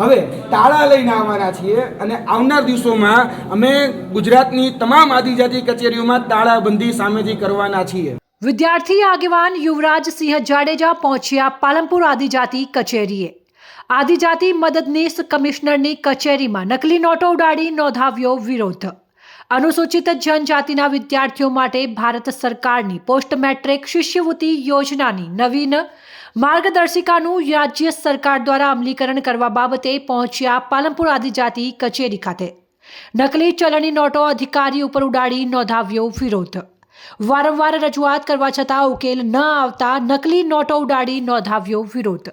હવે તાળા લઈને આવવાના છીએ અને આવનાર દિવસોમાં અમે ગુજરાતની તમામ આદિજાતિ કચેરીઓમાં તાળાબંધી સામેથી કરવાના છીએ. વિદ્યાર્થી આગેવાન યુવરાજસિંહ જાડેજા પહોંચ્યા પાલનપુર આદિજાતિ કચેરીએ. આદિજાતિ મદદનીશ કમિશનરની કચેરીમાં નકલી નોટો ઉડાડી નોંધાવ્યો વિરોધ. અનુસૂચિત જનજાતિના વિદ્યાર્થીઓ માટે ભારત સરકારની પોસ્ટ મેટ્રિક શિષ્યવૃત્તિ યોજનાની નવીન માર્ગદર્શિકાનું રાજ્ય સરકાર દ્વારા અમલીકરણ કરવા બાબતે પહોંચ્યા પાલનપુર આદિજાતિ કચેરી ખાતે. નકલી ચલણી નોટો અધિકારી ઉપર ઉડાડી નોંધાવ્યો વિરોધ. વારંવાર રજૂઆત કરવા છતાં ઉકેલ ન આવતા નકલી નોટો ઉડાડી નોંધાવ્યો વિરોધ.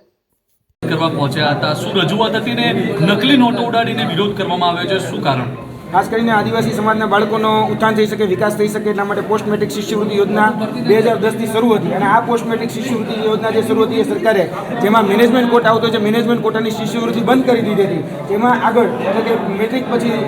કરવા પહોંચ્યા હતા. શું રજૂઆત હતી ને? નકલી નોટો ઉડાડીને વિરોધ કરવામાં આવ્યો છે. શું કારણ? ખાસ કરીને આદિવાસી સમાજના બાળકોનો ઉત્થાન થઈ શકે, વિકાસ થઈ શકે એટલા માટે પોસ્ટ મેટ્રિક શિષ્યવૃત્તિ યોજના બે હજાર દસથી શરૂ હતી. અને આ પોસ્ટ મેટ્રિક શિષ્યવૃત્તિ યોજના જે શરૂ હતી એ સરકારે જેમાં મેનેજમેન્ટ કોટ આવતો છે, મેનેજમેન્ટ કોટાની શિષ્યવૃત્તિ બંધ કરી દીધી હતી. તેમાં આગળ એટલે કે મેટ્રિક પછી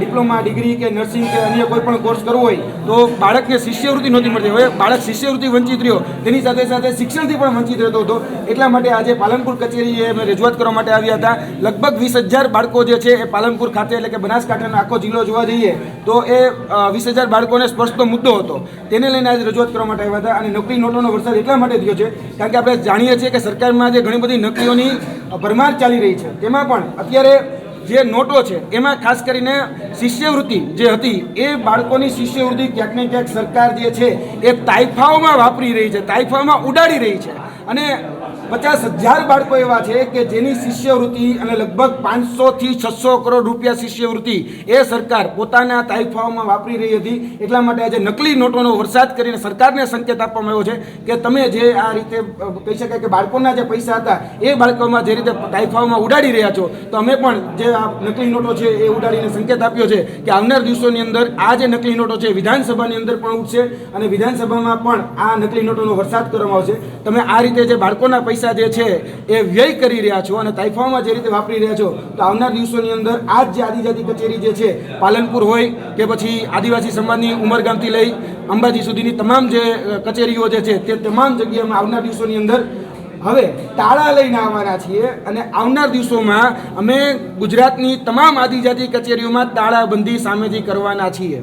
ડિપ્લોમા, ડિગ્રી કે નર્સિંગ કે અન્ય કોઈ પણ કોર્સ કરવો હોય, તો બાળકને શિષ્યવૃત્તિ નહોતી મળતી. હવે બાળક શિષ્યવૃત્તિ વંચિત રહ્યો. તેની સાથે સાથે શિક્ષણથી પણ વંચિત રહેતો હતો. એટલા માટે આજે પાલનપુર કચેરીએ અમે રજૂઆત કરવા માટે આવ્યા હતા. લગભગ વીસ હજાર બાળકો જે છે એ પાલનપુર ખાતે એટલે કે બનાસકાંઠાનો આખો જિલ્લો જોવા જઈએ તો એ વીસ હજાર બાળકોને સ્પર્શતો મુદ્દો હતો. તેને લઈને આજે રજૂઆત કરવા માટે આવ્યા હતા અને નકલી નોટોનો વરસાદ એટલા માટે થયો છે કારણ કે આપણે જાણીએ છીએ કે સરકારમાં જે ઘણી બધી નકલીઓની ભરમાર ચાલી રહી છે. તેમાં પણ અત્યારે જે નોટો છે એમાં ખાસ કરીને શિષ્યવૃત્તિ જે હતી એ બાળકોની શિષ્યવૃત્તિ ક્યાંક ને ક્યાંક સરકાર જે છે એ તાઇફાઓમાં વાપરી રહી છે, તાઇફાઓમાં ઉડાડી રહી છે. અને પચાસ હજાર બાળકો એવા છે કે જેની શિષ્યવૃત્તિ અને લગભગ પાંચસોથી છસો કરોડ રૂપિયા શિષ્યવૃત્તિ એ સરકાર પોતાના તાઇફાઓમાં વાપરી રહી હતી. એટલા માટે આજે નકલી નોટોનો વરસાદ કરીને સરકારને સંકેત આપવામાં આવ્યો છે કે તમે જે આ રીતે કહી શકાય કે બાળકોના જે પૈસા હતા એ બાળકોમાં જે રીતે તાઇફાઓમાં ઉડાડી રહ્યા છો, તો અમે પણ જે આ નકલી નોટો છે એ ઉડાડીને સંકેત આપ્યો છે કે આવનાર દિવસોની અંદર આ જે નકલી નોટો છે વિધાનસભાની અંદર પણ ઉઠશે અને વિધાનસભામાં પણ આ નકલી નોટોનો વરસાદ કરવામાં આવશે. તમે આ રીતે જે બાળકોના પૈસા જે છે એ વ્યય કરી રહ્યા છો અને તાઇફાઓમાં જે રીતે વાપરી રહ્યા છો, તો આવનાર દિવસોની અંદર આ જે આદિજાતિ કચેરી જે છે, પાલનપુર હોય કે પછી આદિવાસી સમાજની ઉમરગામથી લઈ અંબાજી સુધીની તમામ જે કચેરીઓ જે છે, તે તમામ જગ્યામાં આવનાર દિવસોની અંદર હવે તાળા લઈને આવવાના છીએ અને આવનાર દિવસોમાં અમે ગુજરાતની તમામ આદિજાતિ કચેરીઓમાં તાળાબંધી સામેથી કરવાના છીએ.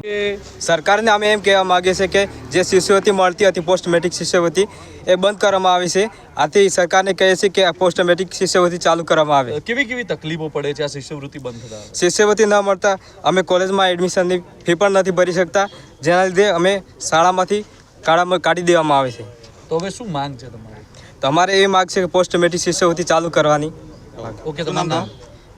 સરકારને અમે એમ કહેવા માગીએ છીએ કે જે શિષ્યવૃત્તિ મળતી હતી પોસ્ટ મેટ્રિક શિષ્યવૃત્તિ એ બંધ કરવામાં આવી છે. આથી સરકારને કહે છે કે આ પોસ્ટ મેટ્રિક શિષ્યવૃત્તિ ચાલુ કરવામાં આવે. કેવી કેવી તકલીફો પડે છે આ શિષ્યવૃત્તિ બંધ થતા? શિષ્યવૃત્તિ ન મળતા અમે કોલેજમાં એડમિશનની ફી પણ નથી ભરી શકતા જેના લીધે અમે શાળામાંથી કાળામાં કાઢી દેવામાં આવે છે. તો હવે શું માંગ છે તમારી? અમારે એવી છે કે પોસ્ટ મેટ્રિક શિષ્યવૃત્તિ ચાલુ કરવાની. ઓકે તમારું નામ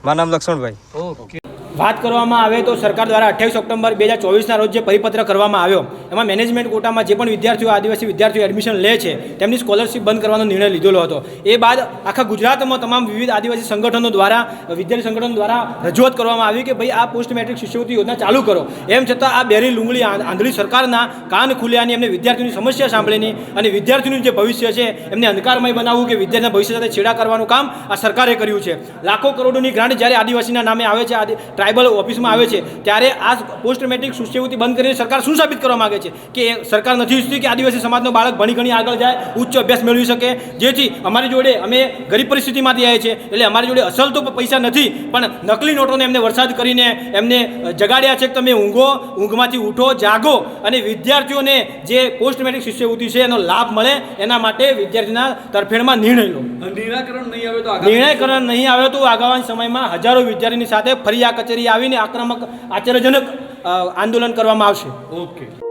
મારું નામ લક્ષ્મણભાઈ. ઓકે વાત કરવામાં આવે તો સરકાર દ્વારા અઠ્યાવીસ ઓક્ટોબર બે હજાર ચોવીસના રોજ જે પરિપત્ર કરવામાં આવ્યો, એમાં મેનેજમેન્ટ કોટામાં જે પણ વિદ્યાર્થીઓ, આદિવાસી વિદ્યાર્થીઓ એડમિશન લે છે, તેમની સ્કોલરશિપ બંધ કરવાનો નિર્ણય લીધેલો હતો. એ બાદ આખા ગુજરાતમાં તમામ વિવિધ આદિવાસી સંગઠનો દ્વારા, વિદ્યાર્થી સંગઠનો દ્વારા રજૂઆત કરવામાં આવી કે ભાઈ આ પોસ્ટ મેટ્રિક શિષ્યવૃત્તિ યોજના ચાલુ કરો. એમ છતાં આ બેરી લુંગળી આંધળી સરકારના કાન ખુલ્યાની એમને વિદ્યાર્થીઓની સમસ્યા સાંભળીની અને વિદ્યાર્થીનું જે ભવિષ્ય છે એમને અંધકારમય બનાવવું કે વિદ્યાર્થીના ભવિષ્ય સાથે છેડા કરવાનું કામ આ સરકારે કર્યું છે. લાખો કરોડોની ગ્રાન્ટ જ્યારે આદિવાસીના નામે આવે છે ટ્રાઇબલ ઓફિસમાં આવે છે ત્યારે આ પોસ્ટ મેટ્રિક શિષ્યવૃત્તિ બંધ કરીને સરકાર શું સાબિત કરવા માગે છે? કે સરકાર નથી ઈચ્છતી કે આદિવાસી સમાજનો બાળક ભણી ઘણી આગળ જાય ઉચ્ચ અભ્યાસ મેળવી શકે? જેથી અમારી જોડે અમે ગરીબ પરિસ્થિતિમાંથી આવ્યા છે એટલે અમારી જોડે અસલ તો પૈસા નથી પણ નકલી નોટોને એમને વરસાદ કરીને એમને જગાડ્યા છે કે તમે ઊંઘો ઊંઘમાંથી ઉઠો જાગો અને વિદ્યાર્થીઓને જે પોસ્ટ મેટ્રિક શિષ્યવૃત્તિ છે એનો લાભ મળે એના માટે વિદ્યાર્થીના તરફેણમાં નિર્ણય લો. નિરાકરણ નહીં આવે તો નિર્ણયકરણ નહીં આવે તો આગામી સમયમાં હજારો વિદ્યાર્થીની સાથે ફરી આ કચેરી આવીને આક્રમક આશ્ચર્યજનક આંદોલન કરવામાં આવશે. ઓકે.